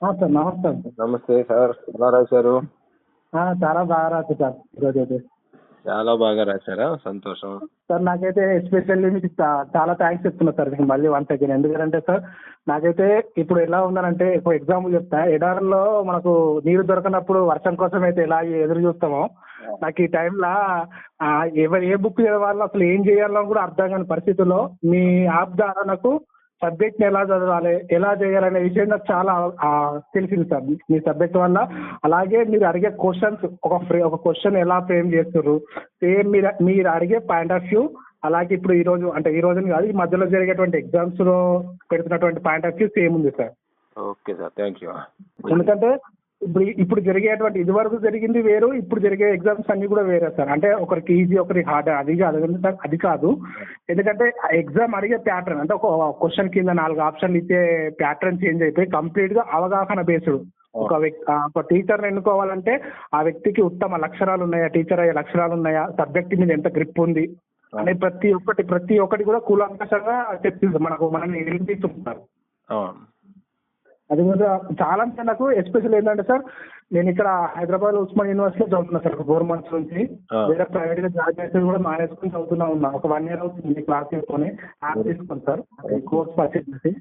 Sir నమస్తే sir నమస్తే sir ఎలా రాశారు? చాలా బాగా రాదు సార్ ఈరోజు అయితే చాలా బాగా రాశారా? సంతోషం. సార్ నాకైతే ఎస్పెషల్లీ మీకు చాలా థ్యాంక్స్ చెప్తున్నా సార్ మీకు మళ్ళీ వన్ సెకండ్ ఎందుకంటే సార్ నాకైతే ఇప్పుడు ఎలా ఉందనంటే ఇప్పుడు ఎగ్జాంపుల్ చెప్తా. ఎడారుల్లో మనకు నీరు దొరకనప్పుడు వర్షం కోసం అయితే ఎలా ఎదురు చూస్తామో నాకు ఈ టైంలో ఎవరు ఏ బుక్ చదవాలో అసలు ఏం చేయాలో కూడా అర్థం కాని పరిస్థితుల్లో మీ యాప్ ద్వారా నాకు సబ్జెక్ట్ని ఎలా చదవాలి ఎలా చేయాలనే విషయం నాకు చాలా తెలిసింది సార్. మీ సబ్జెక్ట్ వల్ల. అలాగే మీరు అడిగే క్వశ్చన్స్ ఒక ఫ్రే ఒక క్వశ్చన్ ఎలా ఫ్రేమ్ చేస్తున్నారు సేమ్ మీరు మీరు అడిగే పాయింట్ ఆఫ్ వ్యూ అలాగే ఇప్పుడు ఈ రోజు అంటే ఈ రోజు కాదు ఈ మధ్యలో జరిగేటువంటి ఎగ్జామ్స్లో పెడుతున్నటువంటి పాయింట్ ఆఫ్ వ్యూ సేమ్ ఉంది sir. Okay sir. Thank you ఎందుకంటే ఇప్పుడు ఇప్పుడు జరిగేటువంటి ఇది వరకు జరిగింది వేరు ఇప్పుడు జరిగే ఎగ్జామ్స్ అన్ని కూడా వేరే సార్. అంటే ఒకరికి ఈజీ ఒకరికి హార్డ్ అది కాదు అది కాదు ఎందుకంటే ఎగ్జామ్ అడిగే ప్యాటర్న్ అంటే ఒక క్వశ్చన్ కింద నాలుగు ఆప్షన్లు ఇచ్చే ప్యాటర్న్ చేంజ్ అయిపోయి కంప్లీట్గా అవగాహన బేస్డ్ ఒక వ్యక్తి ఒక టీచర్ ఎన్నుకోవాలంటే ఆ వ్యక్తికి ఉత్తమ లక్షణాలు ఉన్నాయా టీచర్ అయ్యే లక్షణాలు ఉన్నాయా సబ్జెక్ట్ మీద ఎంత గ్రిప్ ఉంది అనే ప్రతి ఒక్కటి ప్రతి ఒక్కటి కూడా కూలంకషంగా చెప్తుంది మనకు మనల్ని నిలిపిస్తుంటారు అది కూడా చాలా అంటే నాకు ఎస్పెషల్ ఏంటంటే సార్ నేను ఇక్కడ హైదరాబాద్ ఉస్మాన్ యూనివర్సిటీలో చదువుతున్నా సార్ ఒక ఫోర్ మంత్స్ నుంచి. వేరే ప్రైవేట్గా జాబ్ చేసి కూడా మానేసుకుని చదువుతున్నా ఉన్నా. ఒక వన్ ఇయర్ అవుతుంది క్లాస్ తీసుకొని. యాప్ తీసుకుని సార్ కోర్స్ పర్చేస్ చేసి.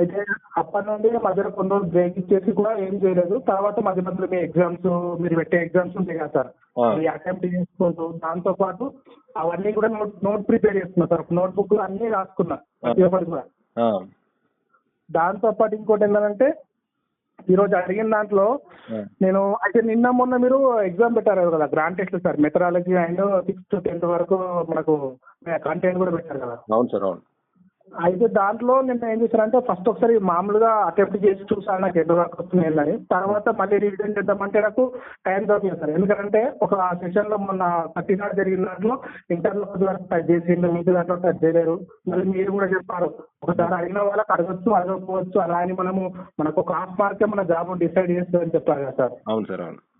అయితే అప్పటి నుండి మధ్యలో కొన్ని రోజులు బ్రేక్ ఇచ్చేసి కూడా ఏం చేయలేదు. తర్వాత మధ్య మధ్యలో మీ ఎగ్జామ్స్ మీరు పెట్టే ఎగ్జామ్స్ ఉంటాయి కదా సార్. అవి అటెంప్ట్ చేసుకుంటూ దాంతో పాటు అవన్నీ కూడా నోట్ నోట్ ప్రిపేర్ చేస్తున్నా సార్. నోట్ బుక్ అన్ని రాసుకున్నా. ప్రతి ఒక్కటి కూడా. దాంతో పాటు ఇంకోటి ఏంటంటే ఈ రోజు అడిగిన దాంట్లో నేను అయితే నిన్న మొన్న మీరు ఎగ్జామ్ పెట్టారు కదా grand test sir methodology and sixth tenth వరకు మనకు కంటెంట్ కూడా పెట్టారు కదా. అవును సార్ అవును. అయితే దాంట్లో నేను ఏం చేశానంటే ఫస్ట్ ఒకసారి మామూలుగా అటెంప్ట్ చేసి చూసాను నాకు ఎన్నో వరకు తర్వాత మళ్ళీ రివిజన్ చేద్దామంటే నాకు టైం దొరకలేదు సార్. ఎందుకంటే ఒక సెషన్లో మొన్న థర్టీ జరిగిన దాంట్లో ఇంటర్లో కొద్ది వరకు టచ్ చేసిండు మీకు దాంట్లో టచ్ చేయలేరు. మళ్ళీ మీరు కూడా చెప్పారు ఒకసారి అడిగిన వాళ్ళకి అడగచ్చు అడగకపోవచ్చు అలా అని మనము మనకు ఒక హాఫ్ మార్కే మన జాబ్ డిసైడ్ చేస్తుందని చెప్పారు కదా సార్. అవును సార్ అవును.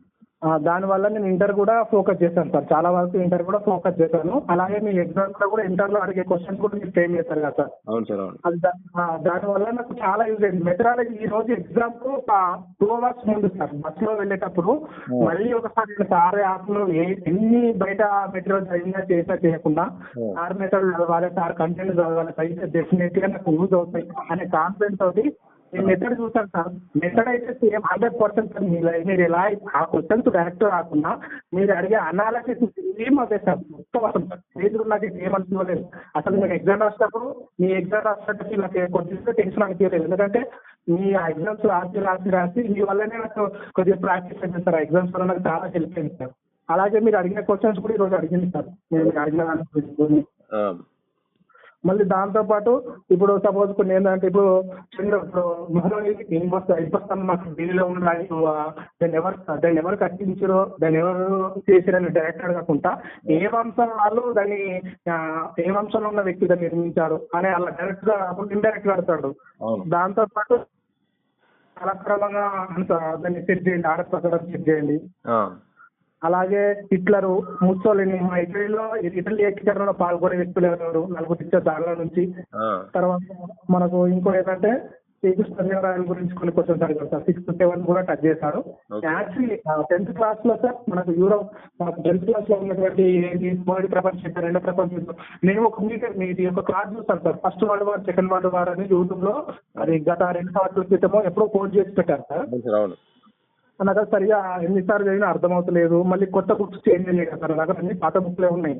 ఆ, దానివల్ల నేను ఇంటర్ కూడా ఫోకస్ చేశాను సార్. చాలా వరకు ఇంటర్ కూడా ఫోకస్ చేశాను. అలాగే మీ ఎగ్జామ్స్లో కూడా ఇంటర్లో అడిగే క్వశ్చన్స్ కూడా మీరు ఫ్రేమ్ చేశారు కదా సార్. అవును సార్ అవును. అది దా- ఆ, దానివల్ల నాకు చాలా యూజ్ అయింది. మెథడాలజీ ఈ రోజు ఎగ్జామ్కు ఒక టూ అవర్స్ ముందు సార్ బస్లో వెళ్ళేటప్పుడు మళ్ళీ ఒకసారి సార్ యాప్లో ఏ- ఎన్ని బయట మెటీరియల్ చదివినా చేసినా చేయకుండా సార్ మెథడ్ చదవాలి సార్ కంటెంట్ చదవాలి అయితే డెఫినెట్గా నాకు యూజ్ అవుతాయి అనే కాన్ఫిడెన్స్ తోటి నేను మెథడ్ చూసాను సార్. మెథడ్ అయితే సేమ్ హండ్రెడ్ పర్సెంట్ సార్ మీరు మీరు ఎలా ఆ క్వశ్చన్స్ డైరెక్ట్ రాకుండా మీరు అడిగే అనాలసిస్ సేమ్ అదే సార్. మొత్తం అసలు చేతులు నాకు ఏమనుకోలేదు అసలు మీరు ఎగ్జామ్ రాసినప్పుడు మీ ఎగ్జామ్ రాసినట్టు నాకు కొంచెం టెన్షన్ అనిపించలేదు. ఎందుకంటే మీ ఆ ఎగ్జామ్స్ రాసి రాసి రాసి మీ వల్లనే నాకు కొద్దిగా ప్రాక్టీస్ అయింది సార్. ఆ ఎగ్జామ్స్ వల్ల నాకు చాలా హెల్ప్ అయింది సార్. అలాగే మీరు అడిగిన క్వశ్చన్స్ కూడా ఈరోజు అడిగింది సార్. మీరు అడిగిన దాని మళ్ళీ దాంతో పాటు ఇప్పుడు సపోజ్ కొన్ని ఏంటంటే ఇప్పుడు చంద్ర ఇప్పుడు మాకు ఢిల్లీలో ఉండడానికి దాన్ని ఎవరు దాన్ని ఎవరు కట్టించారో దాన్ని ఎవరు చేసిరని డైరెక్ట్ అడగకుండా ఏ వంశం వాళ్ళు దాన్ని ఏ వంశంలో ఉన్న వ్యక్తి దాన్ని నిర్మించారు అని అలా డైరెక్ట్గా ఇండైరెక్ట్గా అడతాడు అవును. దాంతో పాటు కాలక్రమంగా దాన్ని సెట్ చేయండి ఆడ ప్రకారం సెట్ చేయండి. అలాగే హిట్లరు ముస్సోలిని మా ఇటలీలో ఇటలీ ఏకీకరణలో పాల్గొనే వ్యక్తులు ఎవరెవరు? నలుగురు ఇచ్చారు దానిలో నుంచి. తర్వాత మనకు ఇంకో ఏంటంటే శ్రీకృష్ణదేవరాయల గురించి కొన్ని క్వశ్చన్స్ అడిగారు సార్. సిక్స్త్ సెవెన్ కూడా టచ్ చేశారు. యాక్చువల్లీ టెన్త్ క్లాస్లో సార్ మనకు యూరోప్ మనకు టెన్త్ క్లాస్లో ఉన్నటువంటి మొదటి ప్రపంచ యుద్ధం రెండో ప్రపంచ యుద్ధం నేను ఒక మీటర్ మీ యొక్క క్లాస్ చూస్తాను sir. First world war second world war అని యూట్యూబ్లో అది గత రెండు సంవత్సరాల క్రితమో ఎప్పుడో పోస్ట్ చేసి పెట్టారు సార్. నాకు అది సరిగా ఎన్నిసార్లు చదివినా అర్థమవుతలేదు. మళ్ళీ కొత్త బుక్స్ చేంజ్ అయ్యాయి కదా సార్ నా దగ్గర అన్ని పాత బుక్లే ఉన్నాయి.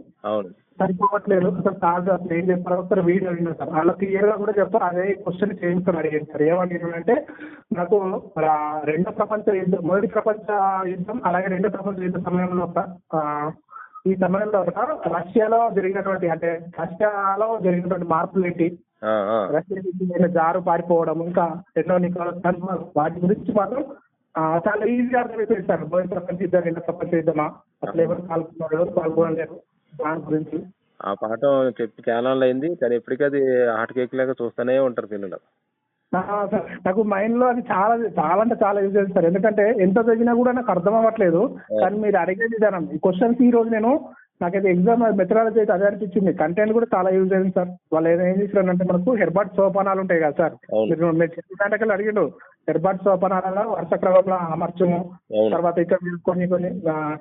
సరిపోవట్లేదు. అసలు సార్ అసలు ఏం చెప్పారు ఒకసారి వీడియో అడిగిన సార్. వాళ్ళ క్లియర్గా కూడా చెప్పారు అదే క్వశ్చన్ చేయించుకొని అడిగాను సార్. ఏమడిగాను అంటే నాకు రెండో ప్రపంచ యుద్ధం మొదటి ప్రపంచ యుద్ధం అలాగే రెండో ప్రపంచ యుద్ధ సమయంలో ఒక, ఈ సమయంలో ఒక రష్యాలో జరిగినటువంటి అంటే రష్యాలో జరిగినటువంటి మార్పులు ఏంటి. రష్యా జారు పారిపోవడం ఇంకా నికోలస్ కన్మర్ వాటి గురించి మాత్రం చాలా ఈజీగా అర్థమైపోయింది సార్. మొదటి ప్రపంచ యుద్ధం రెండో ప్రపంచ యుద్ధమా అసలు ఎవరు పాల్గొన్నారు ఎవరు పాల్గొనలేరు. దాని గురించి. ఆ పాఠం చెప్పి చాలా అయింది. కానీ ఎప్పటికీ అది హాట్ కేక్ లాగా చూస్తూనే ఉంటారు పిల్లలు. నాకు మైండ్లో అది చాలా చాలా అంటే చాలా యూజ్ సార్. ఎందుకంటే ఎంత చదివినా కూడా నాకు అర్థం అవ్వట్లేదు. కానీ మీరు అడిగే విధానం ఈ క్వశ్చన్స్ ఈ రోజు నేను నాకైతే ఎగ్జామ్ మెథడాలజీ అయితే అదే అనిపించింది. కంటెంట్ కూడా చాలా యూజ్ అయింది సార్. వాళ్ళు ఏం ఏం చేశారంటే మనకు హెర్బాట్ సోపానాలు ఉంటాయి కదా సార్. మీరు మీరు చెప్పిన దాంట్లో అడిగిండు. హెర్బాట్ సోపానాలలో వరుస క్రమంలో అమర్చము. తర్వాత ఇక్కడ మీరు కొన్ని కొన్ని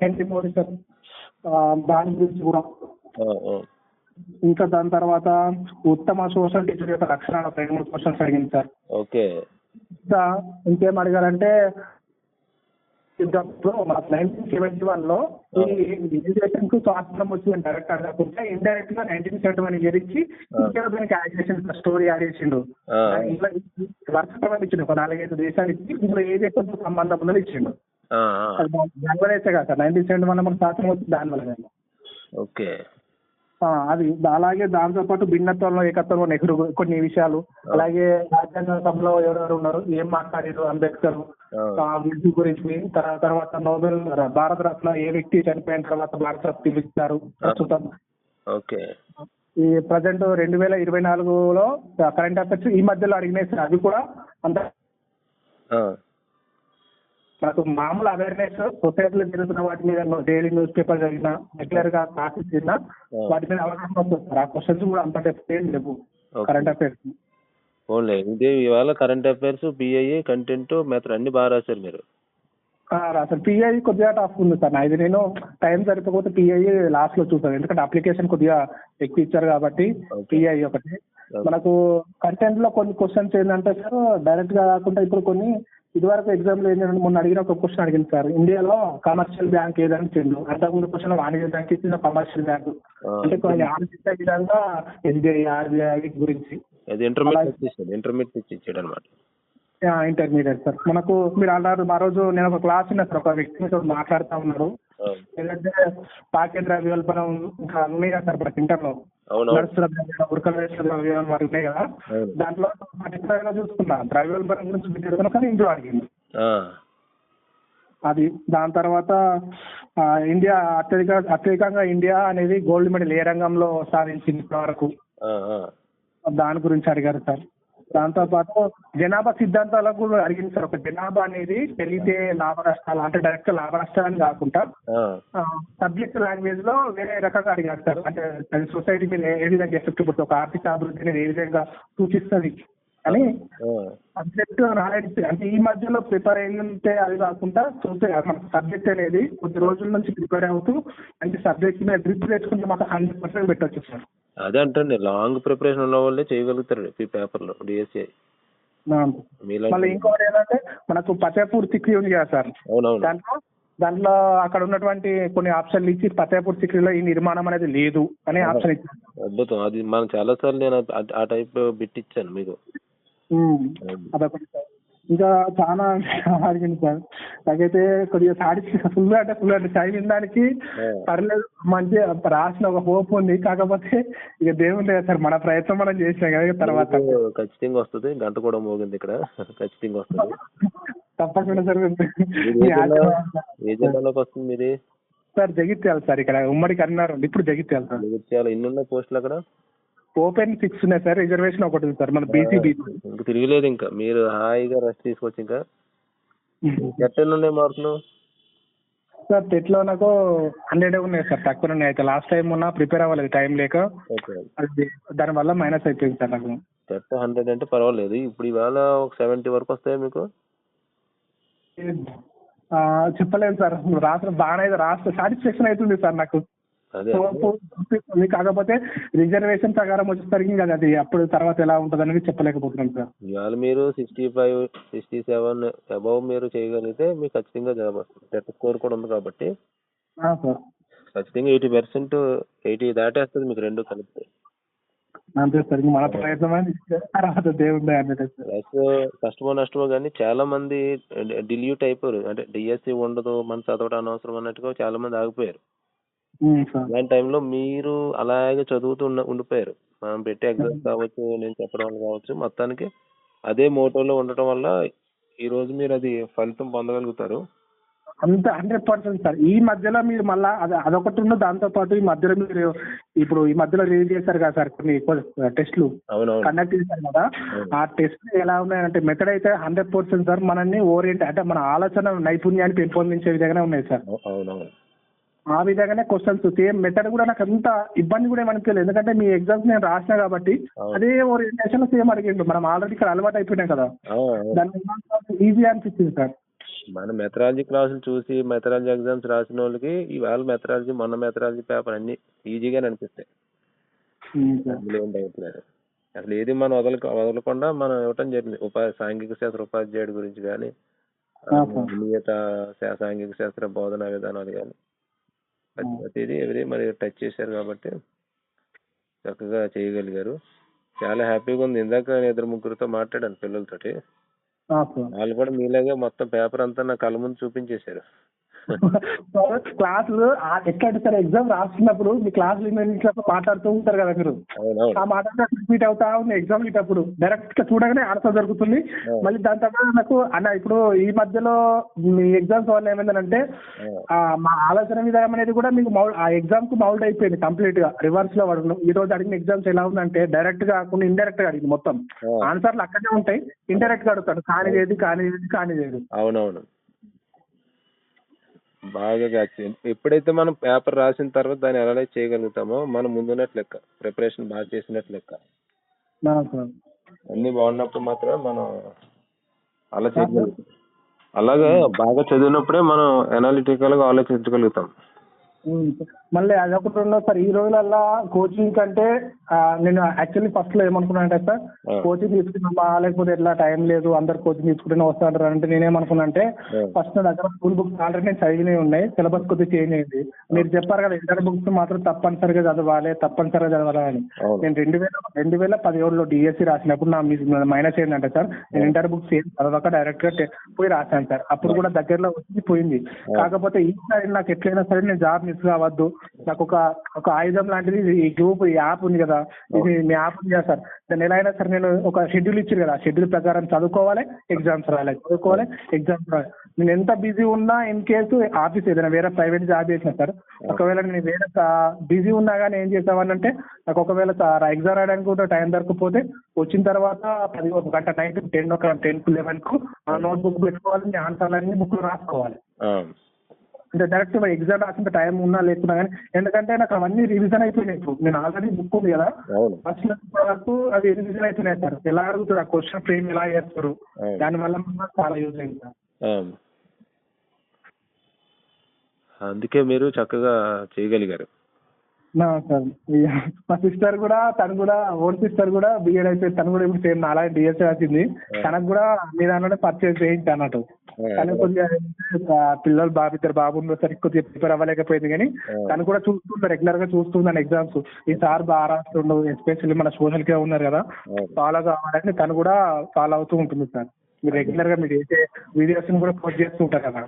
హెన్రీ ఆ, దాని గురించి కూడా. ఇంకా దాని తర్వాత ఉత్తమ సోషల్ టీచర్ యొక్క లక్షణాలు ఒక రెండు మూడు క్వశ్చన్స్ అడిగింది సార్ ఓకే ఇంకా ఇంకేం అడిగారంటే నైన్టీన్ సెవెంటీ వన్లో ఈ కు స్వాతంత్రం వచ్చింది డైరెక్ట్ అడగకుండా ఇండైరెక్ట్గా నైన్టీన్ సెవెంటీ వన్ గురించి ఇంకా దానికి యాడ్ చేసిండు? స్టోరీ యాడ్ చేసిండు వర్షక్రమం ఇచ్చిండు. ఒక నాలుగైదు దేశాలు ఇచ్చి ఇందులో ఏ దేశంతో సంబంధం ఉన్నది ఇచ్చిండు. దాని వల్ల అయితే కదా సార్. నైన్టీన్ సెవెంటీ వన్ మనకు స్వాతంత్రం వచ్చింది దాని వల్ల ఓకే. అది అలాగే దాంతో పాటు భిన్నత్వంలో ఏకత్వంలో నెహ్రూ కొన్ని విషయాలు. అలాగే రాజ్యాంగ సభలో ఎవరెవరు ఉన్నారు ఏం మాట్లాడారు అంబేద్కర్? వీటి గురించి తర్వా- తర్వాత నోబెల్ భారత రత్న ఏ వ్యక్తి చనిపోయిన తర్వాత భారత రత్న పిలుస్తారు ప్రస్తుతం? ఓకే. ఈ ప్రజెంట్ రెండు వేల ఇరవై నాలుగులో కరెంట్ అఫైర్స్ ఈ మధ్యలో అడిగినాయి సార్ అవి కూడా అంత. మనకు మామూలు అవేర్నెస్ సొసైటీలో జరుగుతున్న వాటి మీద డైలీ న్యూస్ పేపర్ చదివినా రెగ్యులర్గా క్లాసెస్ తిన్నా వాటి మీద అవగాహన వస్తుంది. సార్ ఆ క్వశ్చన్స్ కూడా అంత డెప్త్ ఏం లేవు. కరెంట్ అఫైర్స్ ఓన్లీ ఇదే ఇవాళ current affairs BIA content method అన్ని బాగా రాశారు మీరు. అసలు పిఐ కొద్దిగా టఫ్ ఉంది సార్. నాది నేను టైం సరిపోతే పిఐ లాస్ట్లో చూసాను ఎందుకంటే అప్లికేషన్ కొద్దిగా ఎక్కువ ఇచ్చారు కాబట్టి. పిఐ ఒకటి. మనకు కంటెంట్లో కొన్ని క్వశ్చన్స్ ఏంటంటే సార్ డైరెక్ట్గా కాకుండా ఇప్పుడు కొన్ని ఇదివరకు ఎగ్జామ్లో ఏంటంటే మొన్న అడిగిన ఒక క్వశ్చన్ అడిగింది సార్. ఇండియాలో కమర్షియల్ బ్యాంక్ ఏదని చెండు అంతకుముందు క్వశ్చన్ వాణిజ్య బ్యాంక్ ఇచ్చిన కమర్షియల్ బ్యాంక్. అంటే కొన్ని ఆలోచించే విధంగా ఎస్బీఐ ఆర్బీఐ గురించి. అది ఇంటర్మీడియట్ ఇచ్చాడు ఇంటర్మీడియట్ ఇచ్చాడు అనమాట ఇంటర్మీడియట్ సార్. మనకు మీరు అన్నారు మా రోజు నేను ఒక క్లాస్ ఉన్నా సార్ ఒక వ్యక్తితో మాట్లాడుతూ ఉన్నారు. ఏంటంటే పాకెట్ ద్రవ్యోల్బణం ఇంకా ఉన్నాయి కదా సార్ మనకి ఇంటర్లో నడుస్తున్న మరి ఉన్నాయి కదా. దాంట్లో పర్టికులర్ చూసుకున్నా ద్రవ్యోల్బణం గురించి మీరు చెప్తున్నా కానీ ఇంట్లో అడిగింది. అది దాని తర్వాత ఇండియా అత్యధిక అత్యధికంగా ఇండియా అనేది గోల్డ్ మెడల్ ఏ రంగంలో సాధించింది ఇప్పటివరకు? ఆ, ఆ. దాని గురించి అడిగారు సార్. దాంతో పాటు జనాభా సిద్ధాంతాలకు కూడా అడిగింది సార్ ఒక జనాభా అనేది పెరిగితే లాభ నష్టాలు అంటే డైరెక్ట్ లాభ నష్టాలని కాకుండా. సబ్జెక్ట్ లాంగ్వేజ్లో వేరే రకంగా అడిగారు సార్. అంటే సొసైటీ మీద ఏ విధంగా ఎఫెక్ట్ పడుతుంది ఒక ఆర్థిక అభివృద్ధి అనేది ఏ విధంగా సూచిస్తుంది? అని ఆ. సబ్జెక్ట్ నాలెడ్జ్ అంటే ఈ మధ్యలో ప్రిపేర్ అయిందంటే అది కాకుండా చూస్తే మన సబ్జెక్ట్ అనేది కొద్ది రోజుల నుంచి ప్రిపేర్ అవుతూ అంటే సబ్జెక్ట్ మీద డ్రిప్ చేసుకుంటే మాకు హండ్రెడ్ పర్సెంట్ పెట్టచ్చు సార్. అదే అంటండి లాంగ్ ప్రిపరేషన్ ఉన్న వాళ్ళే చేయగలుగుతారు ఈ పేపర్లో డిఎస్ఏ మీలా మళ్ళీ ఇంకోటి ఏంటంటే మనకు పచాపూర్ సిక్రీ ఉంది కదా సార్. దాంట్లో దాంట్లో అక్కడ ఉన్నటువంటి కొన్ని ఆప్షన్లు ఇచ్చి ఫతేపూర్ సిక్రీలో ఈ నిర్మాణం అనేది లేదు అనే ఆప్షన్ ఇచ్చారు. అద్భుతం. అది మనం చాలా సార్లు నేను ఆ- టైప్ బిట్ ఇచ్చాను మీకు. అదొకటి సార్. ఇంకా చాలా అడిగింది సార్. నాకైతే కొద్దిగా సాడికి ఫుల్ అంటే ఫుల్ అంటే చదివిన దానికి. పర్లేదు. మంచి రాసిన ఒక హోప్ ఉంది. కాకపోతే ఇక దేవుడు లేదు సార్. మన ప్రయత్నం మనం చేసినాం కదా తర్వాత ఖచ్చితంగా వస్తుంది. గంట కూడా మోగింది ఇక్కడ. ఖచ్చితంగా వస్తుంది. తప్పకుండా సార్. ఏ జిల్లాలోకి వస్తుంది మీది? Sir Jagtial sir. ఇక్కడ ఉమ్మడి కరీంనగర్ ఇప్పుడు జగిత్యాల సార్. జగిత్యాల. ఎన్ని ఉన్నాయి పోస్టులు అక్కడ? ఓపెన్ సిక్స్ ఉన్నాయి సార్ రిజర్వేషన్ ఒకటి ఉంది సార్ మన బీసీ బీసీ ఇంకా తిరగలేదు ఇంకా. మీరు హాయిగా రెస్ట్ తీసుకోవచ్చు ఇంకా. ఎట్ట ఎన్ని ఉన్నాయి మార్కులు? సార్ టెట్లో నాకు హండ్రెడ్ ఉన్నాయి సార్ తక్కువ ఉన్నాయి. అయితే లాస్ట్ టైం ఉన్నా ప్రిపేర్ అవ్వలేదు టైం లేక. ఓకే. అది దానివల్ల మైనస్ అయిపోయింది సార్ నాకు. టెట్ హండ్రెడ్ అంటే పర్వాలేదు. ఇప్పుడు ఇవాళ ఒక సెవెంటీ వరకు వస్తాయా మీకు? ఆ, చెప్పలేను సార్. రాసిన బాగానే రాష్ట్ర సాటిస్ఫాక్షన్ అవుతుంది సార్ నాకు. ఉంది. కాకపోతే రిజర్వేషన్ ప్రకారం వచ్చేసరికి ఇంకా అది అప్పుడు తర్వాత ఎలా ఉంటుంది అనేది చెప్పలేకపోతున్నాను సార్. ఇవాళ మీరు sixty five sixty seven above మీరు చేయగలిగితే మీకు ఖచ్చితంగా జాబ్ వస్తుంది. స్కోర్ కూడా ఉంది కాబట్టి. సార్. ఖచ్చితంగా ఎయిటీ పర్సెంట్ ఎయిటీ దాటేస్తుంది మీకు రెండు కలిపితే. అంతే సార్ ఇంక మన ప్రయత్నం అనేది తర్వాత దేవుడు అనేది సార్. ప్లస్ కష్టమో నష్టమో కానీ చాలా మంది డిల్యూట్ అయిపోయారు. అంటే డిఎస్సి ఉండదు మన చదవడం అనవసరం అన్నట్టుగా చాలా మంది ఆగిపోయారు. సార్. అలాంటి టైంలో మీరు అలాగే చదువుతూ ఉన్న ఉండిపోయారు. మనం పెట్టే ఎగ్జామ్స్ కావచ్చు నేను చెప్పడం వల్ల కావచ్చు మొత్తానికి అదే మోటోలో ఉండటం వల్ల ఈ రోజు మీరు అది ఫలితం పొందగలుగుతారు. అంత హండ్రెడ్ పర్సెంట్ సార్. ఈ మధ్యలో మీరు మళ్ళా అది అదొకటి ఉన్న దాంతో పాటు ఈ మధ్యలో మీరు ఇప్పుడు ఈ మధ్యలో రిలీజ్ చేశారు కదా సార్ కొన్ని టెస్ట్లు. అవునవును. కండక్ట్ చేశారు కదా. ఆ టెస్ట్ ఎలా ఉన్నాయంటే మెథడ్ అయితే హండ్రెడ్ పర్సెంట్ సార్. మనల్ని ఓరియంట్ అంటే మన ఆలోచన నైపుణ్యాన్ని పెంపొందించే విధంగానే ఉన్నాయి సార్. అవు- అవునవును. ఆ విధంగానే క్వశ్చన్స్ సేమ్ మెథడ్ కూడా నాకు అంత ఇబ్బంది కూడా ఏమనిపించలేదు ఎందుకంటే మీ ఎగ్జామ్స్ నేను రాసిన కాబట్టి. అదే ఓరియంటేషన్ సేమ్ అడిగిండు. మనం ఆల్రెడీ ఇక్కడ అలవాటు అయిపోయినాం కదా. దాని ఈజీ అనిపించింది సార్. మన మెథడాలజీ క్లాసులు చూసి మెథడాలజీ ఎగ్జామ్స్ రాసిన వాళ్ళకి ఇవాళ మెథడాలజీ మొన్న మెథడాలజీ పేపర్ అన్ని ఈజీగానే అనిపిస్తాయి. అసలు ఏది మనం వదలక వదలకుండా మనం ఇవ్వటం జరిగింది. ఉపా సాంఘిక శాస్త్ర ఉపాధ్యాయుడి గురించి కానీ సాంఘిక శాస్త్ర బోధనా విధానాలు కానీ ప్రతిదీ ఎవరి మరి టచ్ చేశారు కాబట్టి చక్కగా చేయగలిగారు. చాలా హ్యాపీగా ఉంది. ఇందాక నేను ఇద్దరు ముగ్గురితో మాట్లాడాను పిల్లలతోటి. వాళ్ళు కూడా మీలాగే మొత్తం పేపర్ అంతా నా కళ్ళ ముందు చూపించేశారు. ఆ- ఎట్లా సార్ ఎగ్జామ్ రాస్తున్నప్పుడు మీ క్లాసులు ఇట్లా మాట్లాడుతూ ఉంటారు కదా మీరు. ఆ మాట రిపీట్ అవుతా ఉంది ఎగ్జామ్ ఇటప్పుడు. డైరెక్ట్గా చూడగానే ఆన్సర్ దొరుకుతుంది. మళ్ళీ దాని తర్వాత నాకు అన్న ఇప్పుడు ఈ మధ్యలో మీ ఎగ్జామ్స్ వల్ల ఏమైందంటే ఆ, మా ఆలోచన విధానం అనేది కూడా మీకు మౌల్ ఆ ఎగ్జామ్కు మౌల్డ్ అయిపోయింది కంప్లీట్గా. రివర్స్లో పడడం ఈ రోజు అడిగిన ఎగ్జామ్స్ ఎలా ఉందంటే డైరెక్ట్గా కాకుండా ఇండైరెక్ట్గా అడిగింది మొత్తం. ఆన్సర్లు అక్కడే ఉంటాయి. ఇండైరెక్ట్గా అడుగుతాడు. కానిది ఏది కానిది ఏది కానిది ఏది. అవునవును. బాగా చేయండి. ఎప్పుడైతే మనం పేపర్ రాసిన తర్వాత దాన్ని అనలైజ్ చేయగలుగుతామో మనం ముందున్నట్టు లెక్క ప్రిపరేషన్ బాగా చేసినట్టు లెక్క. అన్ని బాగున్నప్పుడు మాత్రమే మనం అలా చేయగలుగుతాం అలాగే బాగా చదివినప్పుడే మనం అనలిటికల్గా ఆలోచించగలుగుతాం. మళ్ళీ అదొకటి రెండో సార్ ఈ రోజులల్లా కోచింగ్ కంటే నేను యాక్చువల్లీ ఫస్ట్లో ఏమనుకున్నా అంటే సార్. కోచింగ్ తీసుకున్నామా లేకపోతే ఎట్లా టైం లేదు అందరు కోచింగ్ తీసుకుంటూనే వస్తాంటారు అంటే నేనేమనుకున్నా అంటే. ఫస్ట్ నా దగ్గర స్కూల్ బుక్స్ ఆల్రెడీ నేను చదివినవి ఉన్నాయి సిలబస్ కొద్దిగా చేంజ్ అయింది. మీరు చెప్పారు కదా ఇంటర్ బుక్స్ మాత్రం తప్పనిసరిగా చదవాలి తప్పనిసరిగా చదవాలి అని. నేను రెండు వేల రెండు వేల పదిహేడులో డిఎస్సి రాసినప్పుడు నా మైనస్ ఏంటంటే సార్ నేను ఇంటర్ బుక్స్ ఏం చదవక డైరెక్ట్గా పోయి రాశాను సార్. అప్పుడు కూడా దగ్గరలో వచ్చి పోయింది. కాకపోతే ఈసారి నాకు ఎట్లయినా సరే నేను జాబ్ మిస్ కావద్దు. నాకు ఒక ఒక ఆయుధం లాంటిది ఈ గ్రూప్ ఈ యాప్ ఉంది కదా ఇది మీ యాప్ ఉంది కదా సార్. దాన్ని ఎలా అయినా సరే నేను ఒక షెడ్యూల్ ఇచ్చారు కదా షెడ్యూల్ ప్రకారం చదువుకోవాలి ఎగ్జామ్స్ రాయాలి. చదువుకోవాలి ఎగ్జామ్స్ రాయాలి. నేను ఎంత బిజీ ఉన్నా ఇన్ కేసు ఆఫీస్ ఏదైనా వేరే ప్రైవేట్ జాబ్ చేసిన సార్ ఒకవేళ నేను వేరే బిజీ ఉన్నా కానీ ఏం చేసామనంటే నాకు ఒకవేళ ఎగ్జామ్ రాయడానికి కూడా టైం దొరకకపోతే వచ్చిన తర్వాత పది ఒక గంట నైట్ టెన్ ఒక టెన్కు లెవెన్కు నోట్ బుక్ పెట్టుకోవాలి ఆన్సర్లు అన్ని బుక్ రాసుకోవాలి. అంటే డైరెక్ట్ ఎగ్జామ్ రాసిన టైం ఉన్నా లేకున్నా కానీ ఎందుకంటే నాకు అవన్నీ రివిజన్ అయిపోయినాయి ఇప్పుడు. నేను ఆల్రెడీ బుక్ ఉంది కదా. ఫస్ట్ వరకు అవి రివిజన్ అయిపోయినాయి సార్. ఎలా అడుగుతారు? ఆ క్వశ్చన్ ఫ్రేమ్ ఎలా చేస్తారు. దానివల్ల మనకు చాలా యూజ్ అయింది సార్. అందుకే మీరు చక్కగా చేయగలిగారు. సార్ మా సిస్టర్ కూడా తను కూడా ఓన్ సిస్టర్ కూడా బిఎడ్ అయిపోయింది తను కూడా ఇప్పుడు సేమ్ నాలా డిఎస్ రాసింది తనకు కూడా మీ దాంట్లోనే పర్చేజ్ చేయించి అన్నట్టు. తను కొద్దిగా పిల్లలు బాబు ఇద్దరు బాబు ఉండేసరికి కొద్దిగా ప్రిపేర్ అవ్వలేకపోయింది కానీ తను కూడా చూస్తుంది రెగ్యులర్గా చూస్తున్నాను ఎగ్జామ్స్ ఈ సార్ బాగా రాస్తుండు ఎస్పెషల్లీ మన సోషల్ కే ఉన్నారు కదా. ఫాలో కావాలని తను కూడా ఫాలో అవుతూ ఉంటుంది సార్. మీరు రెగ్యులర్గా మీరు చేసే వీడియోస్ కూడా పోస్ట్ చేస్తూ ఉంటారు కదా.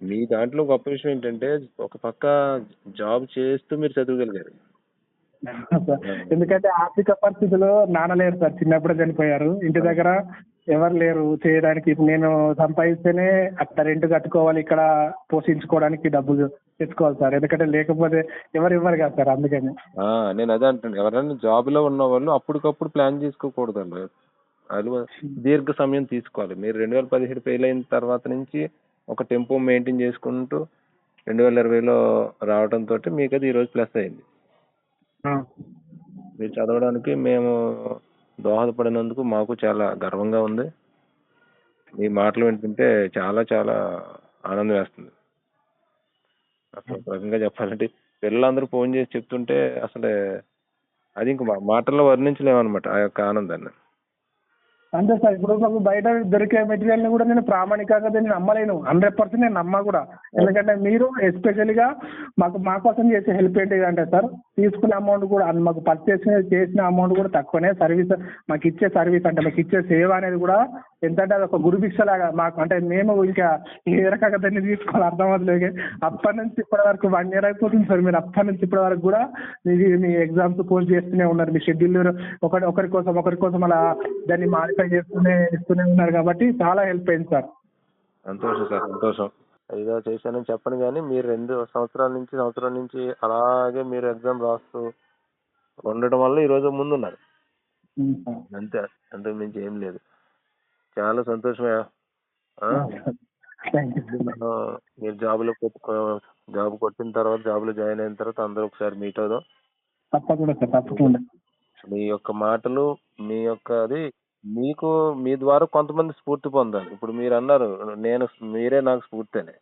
మీ దాంట్లో గొప్ప విషయం ఏంటంటే ఒక పక్క జాబ్ చేస్తూ మీరు చదవగలిగారు. ఎందుకంటే ఆర్థిక పరిస్థితులు నాన్న లేరు సార్ చిన్నప్పుడే చనిపోయారు. ఇంటి దగ్గర ఎవరు లేరు. చేయడానికి నేను సంపాదిస్తేనే అక్కడ రెంట్ కట్టుకోవాలి ఇక్కడ పోషించుకోవడానికి డబ్బులు తెచ్చుకోవాలి సార్. ఎందుకంటే లేకపోతే ఎవరు ఇవ్వరు కదా సార్ అందుకని. నేను అదే అంటాను ఎవరైనా జాబ్లో ఉన్న వాళ్ళు అప్పటికప్పుడు ప్లాన్ చేసుకోకూడదు వాళ్ళు వాళ్ళు దీర్ఘ సమయం తీసుకోవాలి. మీరు రెండు వేల పదిహేడు ఫెయిల్ అయిన తర్వాత నుంచి ఒక టెంపో మెయింటైన్ చేసుకుంటూ రెండు వేల ఇరవైలో రావడంతో మీకు అది ఈరోజు ప్లస్ అయింది. మీరు చదవడానికి మేము దోహదపడినందుకు మాకు చాలా గర్వంగా ఉంది. మీ మాటలు వింటుంటే చాలా చాలా ఆనందం వేస్తుంది. అసలు ఒక రకంగా చెప్పాలంటే పిల్లలందరూ ఫోన్ చేసి చెప్తుంటే అసలు అది ఇంక మాటల్లో వర్ణించలేమన్నమాట ఆ యొక్క ఆనందాన్ని. అంతే సార్ ఇప్పుడు మాకు బయట దొరికే మెటీరియల్ని కూడా నేను ప్రామాణికంగా నేను నమ్మలేను. హండ్రెడ్ పర్సెంట్ నేను నమ్మా కూడా. ఎందుకంటే మీరు ఎస్పెషల్గా మాకు మా కోసం చేసే హెల్ప్ ఏంటి అంటే సార్ తీసుకునే అమౌంట్ కూడా అన్- మాకు పర్చేస్ చేసిన అమౌంట్ కూడా తక్కువనే. సర్వీస్ మాకు ఇచ్చే సర్వీస్ అంటే మాకు ఇచ్చే సేవ అనేది కూడా ఎంతంటే అది ఒక గురుభిక్ష లాగా మాకు అంటే మేము ఇంకా ఏ రకంగా దాన్ని తీసుకోవాలి అర్థం అవ్వట్లేదు. అప్పటి నుంచి ఇప్పటి వరకు వన్ ఇయర్ అయిపోతుంది సార్. మీరు అప్పటి నుంచి ఇప్పటి వరకు కూడా మీ ఎగ్జామ్స్ పోస్ట్ చేస్తూనే ఉన్నారు. మీ షెడ్యూల్ ఒకరి ఒకరి కోసం ఒకరి కోసం అలా దాన్ని మాడిఫై చేస్తూనే ఇస్తూనే ఉన్నారు కాబట్టి చాలా హెల్ప్ అయింది సార్. సంతోషం సార్ సంతోషం. ఏదో చేశానని చెప్పను కానీ మీరు రెండు సంవత్సరాల నుంచి సంవత్సరం నుంచి అలాగే మీరు ఎగ్జామ్ రాస్తూ ఉండడం వల్ల ఈ రోజు ముందున్నారు. అంతే అంతకు మించి ఏం లేదు. చాలా సంతోషమే. మీరు జాబ్లో జాబ్ కొట్టిన తర్వాత జాబ్లో జాయిన్ అయిన తర్వాత అందరూ ఒకసారి మీట్ అవుదాం. తప్పకుండా సార్ తప్పకుండా. మీ యొక్క మాటలు మీ యొక్క అది మీకు మీ ద్వారా కొంతమంది స్ఫూర్తి పొందాలి ఇప్పుడు మీరు అన్నారు నేను మీరే నాకు స్ఫూర్తి అని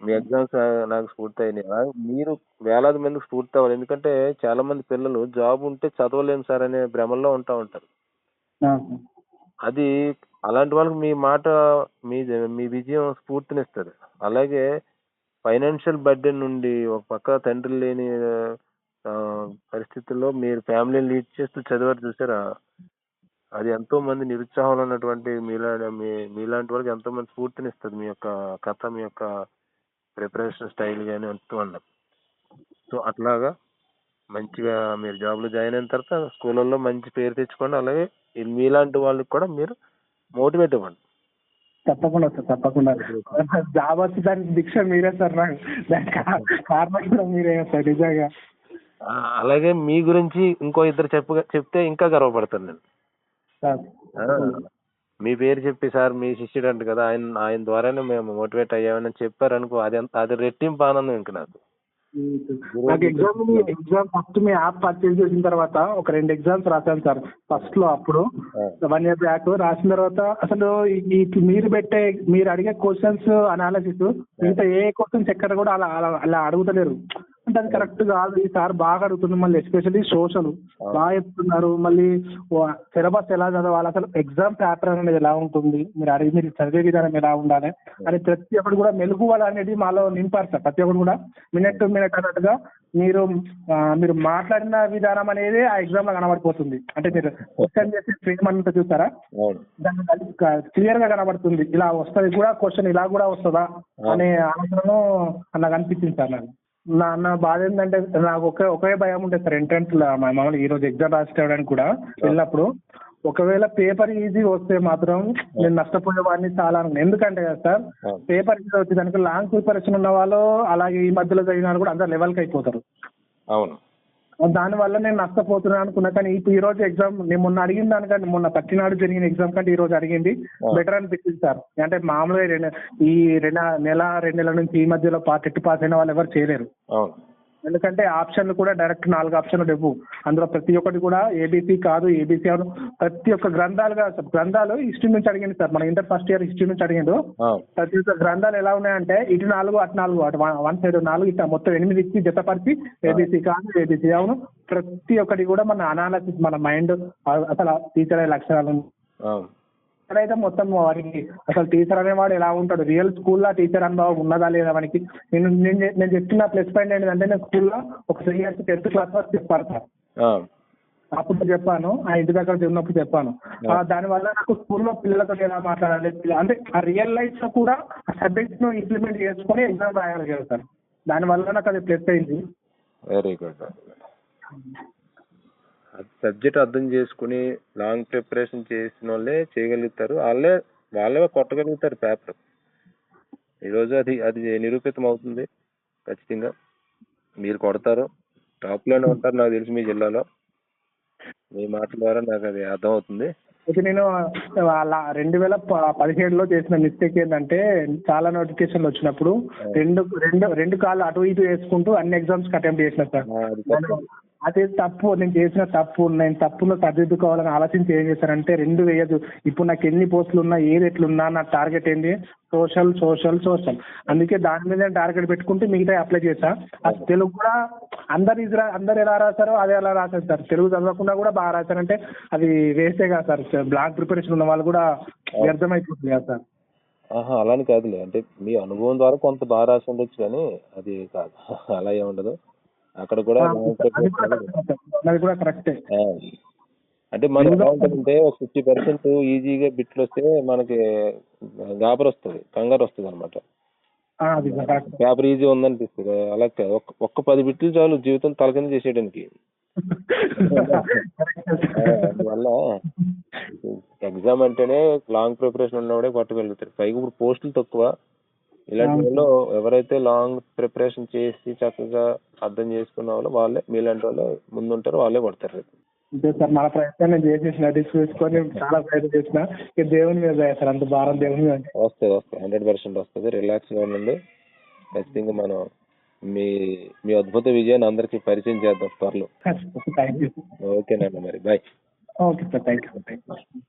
మీ ఎగ్జామ్స్ నాకు స్ఫూర్తి అయినాయి మీరు వేలాది మందికి స్ఫూర్తి అవ్వాలి. ఎందుకంటే చాలా మంది పిల్లలు జాబ్ ఉంటే చదవలేము సార్ అనే భ్రమల్లో ఉంటా ఉంటారు. అది అలాంటి వాళ్ళకి మీ మాట మీ మీ విజయం స్ఫూర్తినిస్తుంది. అలాగే ఫైనాన్షియల్ బర్డెన్ నుండి ఒక పక్క తండ్రి లేని పరిస్థితుల్లో మీరు ఫ్యామిలీని లీడ్ చేస్తూ చదివారు చూసారా? అది ఎంతో మంది నిరుత్సాహంలో ఉన్నటువంటి మీలా మీ మీలాంటి వాళ్ళకి ఎంతో మంది స్ఫూర్తినిస్తుంది మీ యొక్క కథ మీ యొక్క ప్రిపరేషన్ స్టైల్ కానీ ఎంతో అన్నది సో అట్లాగా మంచిగా మీరు జాబ్లో జాయిన్ అయిన తర్వాత స్కూళ్ళల్లో మంచి పేరు తెచ్చుకోండి. అలాగే మీలాంటి వాళ్ళకి కూడా మీరు మోటివేట్ ఇవ్వండి తప్పకుండా సార్ తప్పకుండా. జాబ్ వచ్చి దానికి దీక్ష మీరే సార్ నాకు. దానికి కారణం కూడా మీరే సార్ నిజంగా. అలాగే మీ గురించి ఇంకో ఇద్దరు చెప్ప చెప్తే ఇంకా గర్వపడతాను నేను. మీ పేరు చెప్పి సార్ మీ శిష్యుడు అంట కదా ఆయన ఆయన ద్వారానే మేము మోటివేట్ అయ్యామని చెప్పారు అనుకో అది అది రెట్టింపు ఆనందం ఇంక నాకు. నాకు ఎగ్జామ్ ఎగ్జామ్ ఫస్ట్ మీ యాప్ పర్చేజ్ చేసిన తర్వాత ఒక రెండు ఎగ్జామ్స్ రాశాను సార్. ఫస్ట్లో అప్పుడు వన్ ఇయర్ బ్యాక్ రాసిన తర్వాత అసలు మీరు పెట్టే మీరు అడిగే క్వశ్చన్స్ అనాలిసిస్ మిగతా ఏ క్వశ్చన్స్ ఎక్కడ కూడా అలా అలా అడుగుతలేరు. అంటే అది కరెక్ట్ కాదు. ఈ సార్ బాగా అడుగుతుంది మళ్ళీ ఎస్పెషల్లీ సోషల్ బాగా చెప్తున్నారు. మళ్ళీ సిలబస్ ఎలా చదవాలి? అసలు ఎగ్జామ్ ప్యాటర్న్ అనేది ఎలా ఉంటుంది? మీరు అడిగి మీరు చదివే విధానం ఎలా ఉండాలి? అని ప్రతి ఒక్కరు కూడా మెలుగువలు అనేది మాలో నింపారు సార్. ప్రతి ఒక్కరు కూడా మినిట్ టు మినిట్ అన్నట్టుగా మీరు మీరు మాట్లాడిన విధానం అనేది ఆ ఎగ్జామ్లో కనబడిపోతుంది. అంటే మీరు క్వశ్చన్ చేసే ఫ్రేమ్ అంతా అవును. దాన్ని క్లియర్గా కనబడుతుంది. ఇలా వస్తుంది కూడా క్వశ్చన్ ఇలా కూడా వస్తుందా? అనే ఆలోచనను నాకు అనిపించింది సార్ నాకు. నా నా బాధ ఏంటంటే నాకు ఒకే ఒకే భయం ఉంటుంది సార్ ఎంట్రన్స్ మామూలుగా ఈ రోజు ఎగ్జామ్ రాసేయడానికి కూడా వెళ్ళినప్పుడు ఒకవేళ పేపర్ ఈజీ వస్తే మాత్రం నేను నష్టపోయేవాడిని చాలా. ఎందుకంటే కదా సార్. పేపర్ ఈజీ వచ్చి దానికి లాంగ్ ప్రిపరేషన్ ఉన్న వాళ్ళు అలాగే ఈ మధ్యలో చదివిన వాళ్ళు కూడా అందరు లెవెల్కి అయిపోతారు అవును దాని వల్ల నేను నష్టపోతున్నాను అనుకున్నా. కానీ ఇప్పుడు ఈ రోజు ఎగ్జామ్ నేను మొన్న అడిగిన దానికంటే మొన్న పట్టినాడు జరిగిన ఎగ్జామ్ కంటే ఈ రోజు అడిగింది. బెటర్ అనిపించింది సార్. అంటే మామూలుగా ఈ రెండు నెల రెండు నెలల నుంచి ఈ మధ్యలో పాస్ ఎట్టి పాస్ అయిన వాళ్ళు ఎవరు చేయలేరు. ఎందుకంటే ఆప్షన్లు కూడా డైరెక్ట్ నాలుగు ఆప్షన్లు లేవు. అందులో ప్రతి ఒక్కటి కూడా ఏబీసీ కాదు ఏబీసీ అవును ప్రతి ఒక్క గ్రంథాలుగా గ్రంథాలు హిస్టరీ నుంచి అడిగింది సార్. మన ఇంటర్ ఫస్ట్ ఇయర్ హిస్టరీ నుంచి అడిగిండు. ప్రతి ఒక్క గ్రంథాలు ఎలా ఉన్నాయంటే ఇటు నాలుగు అటు నాలుగు అటు వన్- సైడ్ నాలుగు ఇట్లా మొత్తం ఎనిమిది ఇచ్చి జతపరిచి ఏబీసీ కాదు ఏబీసీ అవును. ప్రతి ఒక్కటి కూడా మన అనాలసిస్ మన మైండ్ అసలు టీచర్ అయ్యే లక్షణాలు అవును ఇక్కడైతే మొత్తం వాడికి అసలు టీచర్ అనేవాడు ఎలా ఉంటాడు? రియల్ స్కూల్లో టీచర్ అనుభవం ఉన్నదా లేదా వానికి? నేను నేను చెప్తున్న ప్లస్ పాయింట్ ఏంటంటే నేను స్కూల్లో ఒక త్రీ ఇయర్స్ టెన్త్ క్లాస్ వరకు చెప్పాను సార్. అప్పుడు చెప్పాను ఆ ఇంటి దగ్గర ఉన్నప్పుడు చెప్పాను. దానివల్ల నాకు స్కూల్లో పిల్లలతో ఎలా మాట్లాడాలి? అంటే ఆ రియల్ లైఫ్లో కూడా ఆ సబ్జెక్ట్ను ఇంప్లిమెంట్ చేసుకొని ఎగ్జామ్ రాయగలిగాను సార్. దానివల్ల నాకు అది ప్లస్ అయింది. వెరీ గుడ్ సబ్జెక్ట్ అర్థం చేసుకుని లాంగ్ ప్రిపరేషన్ చేసిన వాళ్ళే చేయగలుగుతారు. వాళ్ళే వాళ్ళే కొట్టగలుగుతారు పేపర్. ఈరోజు అది అది నిరూపితం అవుతుంది. ఖచ్చితంగా. మీరు కొడతారు. టాప్లోనే ఉంటారు నాకు తెలిసి మీ జిల్లాలో. మీ మాటల ద్వారా నాకు అది అర్థం అవుతుంది అయితే నేను వాళ్ళ రెండు వేల పదిహేడులో చేసిన మిస్టేక్ ఏంటంటే చాలా నోటిఫికేషన్లు వచ్చినప్పుడు రెండు రెండు రెండు కాళ్ళు అటు ఇటు వేసుకుంటూ అన్ని ఎగ్జామ్స్ అటెంప్ట్ చేసిన సార్. అదే తప్పు నేను చేసిన తప్పు నేను తప్పులో సరిదిద్దుకోవాలని ఆలోచించి ఏం చేశానంటే రెండు వేయదు. ఇప్పుడు నాకు ఎన్ని పోస్టులు ఉన్నా ఏది ఎట్లున్నా నా టార్గెట్ ఏంటి? Social social social. అందుకే దాని మీద టార్గెట్ పెట్టుకుంటే మిగతా అప్లై చేశా తెలుగు కూడా అందరు ఇజ్రా అందరు ఎలా రాశారో అదే అలా రాశారు సార్ తెలుగు చదవకుండా కూడా బాగా రాశారంటే అది వేస్టే కదా సార్. బ్లాక్ ప్రిపరేషన్ ఉన్న వాళ్ళు కూడా వ్యర్థమైపోతుంది కదా సార్. ఆహా అలానే కాదులే. అంటే మీ అనుభవం ద్వారా కొంత బాగా రాసి ఉండొచ్చు కానీ అది కాదు. అలా ఏముండదు. అక్కడ కూడా అది కూడా కరెక్టే. అంటే మనం ఎలా ఉంటుందంటే ఒక ఫిఫ్టీ పర్సెంట్ ఈజీగా బిట్లు వస్తే మనకి గాబర్ వస్తుంది కంగారు వస్తుంది అనమాట పేపర్ ఈజీ ఉందనిపిస్తుంది. అలా ఒక్క- పది బిట్లు చాలు జీవితం తలకింద చేసేయడానికి. అందువల్ల ఎగ్జామ్ అంటేనే లాంగ్ ప్రిపరేషన్ ఉన్నవాడే కొట్టగలుగుతారు పైగా ఇప్పుడు పోస్టులు తక్కువ. ఇలాంటి వాళ్ళు ఎవరైతే లాంగ్ ప్రిపరేషన్ చేసి చక్కగా అర్థం చేసుకున్న వాళ్ళు వాళ్ళే మీలాంటి వాళ్ళే ముందుంటారు వాళ్ళే కొడతారు రేపు. అంతే సార్ మన ప్రయత్నం నేను చేసేసిన తీసుకొని చాలా ప్రయత్నం చేసిన ఇక దేవుని మీద సార్ అంత భారం దేవుని మీద. వస్తుంది వస్తుంది హండ్రెడ్ పర్సెంట్ వస్తుంది. రిలాక్స్గా ఉండండి. ఖచ్చితంగా మనం మీ మీ అద్భుత విజయాన్ని అందరికీ పరిచయం చేద్దాం త్వరలో. ఓకేనండి మరి. Bye okay sir thank you thank you